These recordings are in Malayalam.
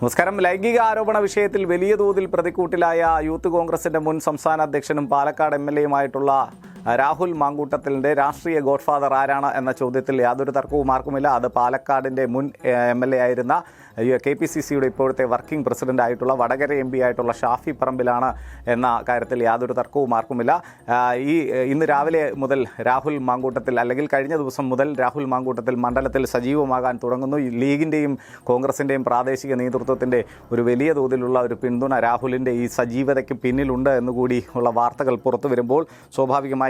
നമസ്കാരം. ലൈംഗിക ആരോപണ വിഷയത്തിൽ വലിയ തോതിൽ പ്രതിക്കൂട്ടിലായ യൂത്ത് കോൺഗ്രസിന്റെ മുൻ സംസ്ഥാന അധ്യക്ഷനും പാലക്കാട് എം എൽ എയുമായിട്ടുള്ള രാഹുൽ മാങ്കൂട്ടത്തിലിന്റെ രാഷ്ട്രീയ ഗോഡ്ഫാദർ ആരാണ് എന്ന ചോദ്യത്തിൽ യാതൊരു തർക്കവും ആർക്കുമില്ല. അത് പാലക്കാടിന്റെ മുൻ എം എൽ എ ആയിരുന്ന കെ പി സി സിയുടെ ഇപ്പോഴത്തെ വർക്കിംഗ് പ്രസിഡന്റ് ആയിട്ടുള്ള വടകര എം പി ആയിട്ടുള്ള ഷാഫി പറമ്പിലാണ് എന്ന കാര്യത്തിൽ യാതൊരു തർക്കവും ആർക്കുമില്ല. ഈ ഇന്ന് രാവിലെ മുതൽ രാഹുൽ മാങ്കൂട്ടത്തിൽ അല്ലെങ്കിൽ കഴിഞ്ഞ ദിവസം മുതൽ രാഹുൽ മാങ്കൂട്ടത്തിൽ മണ്ഡലത്തിൽ സജീവമാകാൻ തുടങ്ങുന്നു. ലീഗിന്റെയും കോൺഗ്രസിന്റെയും പ്രാദേശിക നേതൃത്വത്തിന്റെ ഒരു വലിയ തോതിലുള്ള ഒരു പിന്തുണ രാഹുലിന്റെ ഈ സജീവതയ്ക്ക് പിന്നിലുണ്ട് എന്നുകൂടി ഉള്ള വാർത്തകൾ പുറത്തു വരുമ്പോൾ സ്വാഭാവികമായും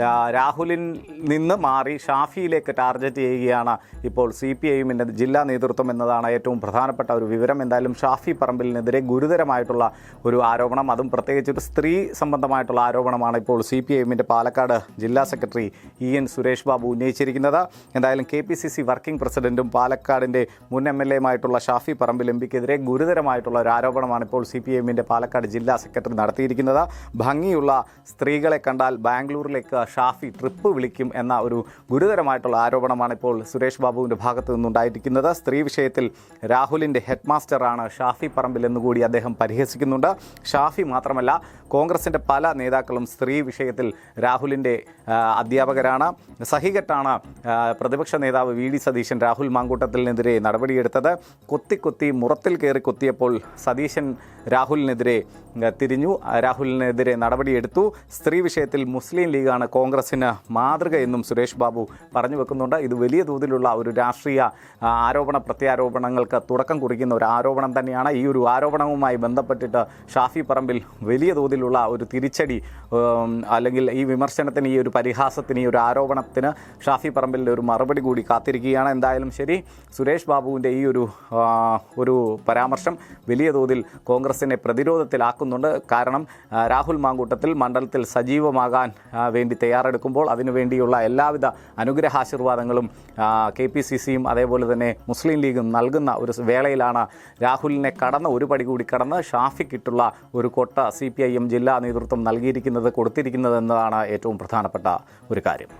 ആ, രാഹുലിൽ നിന്ന് മാറി ഷാഫിയിലേക്ക് ടാർഗറ്റ് ചെയ്യുകയാണ് ഇപ്പോൾ സി പി ഐഎമ്മിന്റെ ജില്ലാ നേതൃത്വം എന്നതാണ് ഏറ്റവും പ്രധാനപ്പെട്ട ഒരു വിവരം. എന്തായാലും ഷാഫി പറമ്പിലിനെതിരെ ഗുരുതരമായിട്ടുള്ള ഒരു ആരോപണം അതും പ്രത്യേകിച്ച് ഒരു സ്ത്രീ സംബന്ധമായിട്ടുള്ള ആരോപണമാണ് ഇപ്പോൾ സി പി ഐഎമ്മിന്റെ പാലക്കാട് ജില്ലാ secretary E N Suresh Babu ഉന്നയിച്ചിരിക്കുന്നത്. എന്തായാലും K P C C working പ്രസിഡന്റും പാലക്കാടിന്റെ മുൻ എം എൽ എമായിട്ടുള്ള ഷാഫി പറമ്പിൽ എം പിക്കെതിരെ ഗുരുതരമായിട്ടുള്ള ഒരു ആരോപണമാണ് ഇപ്പോൾ സി പി എമ്മിന്റെ പാലക്കാട് ജില്ലാ സെക്രട്ടറി നടത്തിയിരിക്കുന്നത്. ഭംഗിയുള്ള സ്ത്രീകളെ കണ്ടാൽ ബാംഗ്ലൂരിലേക്ക് ഷാഫി ട്രിപ്പ് വിളിക്കും എന്ന ഒരു ഗുരുതരമായിട്ടുള്ള ആരോപണമാണ് ഇപ്പോൾ സുരേഷ് ബാബുവിന്റെ ഭാഗത്തു നിന്നുണ്ടായിരിക്കുന്നത്. സ്ത്രീ വിഷയത്തിൽ രാഹുലിന്റെ ഹെഡ് മാസ്റ്ററാണ് ഷാഫി പറമ്പിൽ എന്നുകൂടി അദ്ദേഹം പരിഹസിക്കുന്നുണ്ട്. ഷാഫി മാത്രമല്ല കോൺഗ്രസിന്റെ പല നേതാക്കളും സ്ത്രീ വിഷയത്തിൽ രാഹുലിന്റെ അധ്യാപകരാണ്. സഹികെട്ടാണ് പ്രതിപക്ഷ നേതാവ് വി ഡി സതീശൻ രാഹുൽ മാങ്കൂട്ടത്തിനെതിരെ നടപടിയെടുത്തത്. കൊത്തി കൊത്തി മുറത്തിൽ കയറി കൊത്തിയപ്പോൾ സതീശൻ രാഹുലിനെതിരെ തിരിഞ്ഞു. രാഹുലിനെതിരെ നടപടിയെടുത്തു. സ്ത്രീ വിഷയത്തിൽ മുസ്ലിം ലീഗാണ് കോൺഗ്രസിന് മാതൃക എന്നും സുരേഷ് ബാബു പറഞ്ഞു വെക്കുന്നുണ്ട്. ഇത് വലിയ തോതിലുള്ള ഒരു രാഷ്ട്രീയ ആരോപണ പ്രത്യാരോപണങ്ങൾക്ക് തുടക്കം കുറിക്കുന്ന ഒരു ആരോപണം തന്നെയാണ്. ഈ ഒരു ആരോപണവുമായി ബന്ധപ്പെട്ടിട്ട് ഷാഫി പറമ്പിൽ വലിയ തോതിലുള്ള ഒരു തിരിച്ചടി അല്ലെങ്കിൽ ഈ വിമർശനത്തിന് ഈ ഒരു പരിഹാസത്തിന് ഈ ഒരു ആരോപണത്തിന് ഷാഫി പറമ്പിലിന്റെ ഒരു മറുപടി കൂടി കാത്തിരിക്കുകയാണ്. എന്തായാലും ശരി സുരേഷ് ബാബുവിന്റെ ഈ ഒരു ഒരു പരാമർശം വലിയ തോതിൽ കോൺഗ്രസിനെ പ്രതിരോധത്തിലാക്കുന്നുണ്ട് കാരണം രാഹുൽ മാങ്കൂട്ടത്തിൽ മണ്ഡലത്തിൽ സജീവമാകാൻ വേണ്ടി തയ്യാറെടുക്കുമ്പോൾ അതിനുവേണ്ടിയുള്ള എല്ലാവിധ അനുഗ്രഹാശീർവാദങ്ങളും കെ പി സി സിയും അതേപോലെ തന്നെ മുസ്ലിം ലീഗും നൽകുന്ന ഒരു വേളയിലാണ് രാഹുലിനെ കടന്ന് ഒരു പടി കൂടി കടന്ന് ഷാഫിക്കിട്ടുള്ള ഒരു കൊട്ട സി പി ഐ എം ജില്ലാ നേതൃത്വം നൽകിയിരിക്കുന്നത് കൊടുത്തിരിക്കുന്നത് എന്നതാണ് ഏറ്റവും പ്രധാനപ്പെട്ട ഒരു കാര്യം.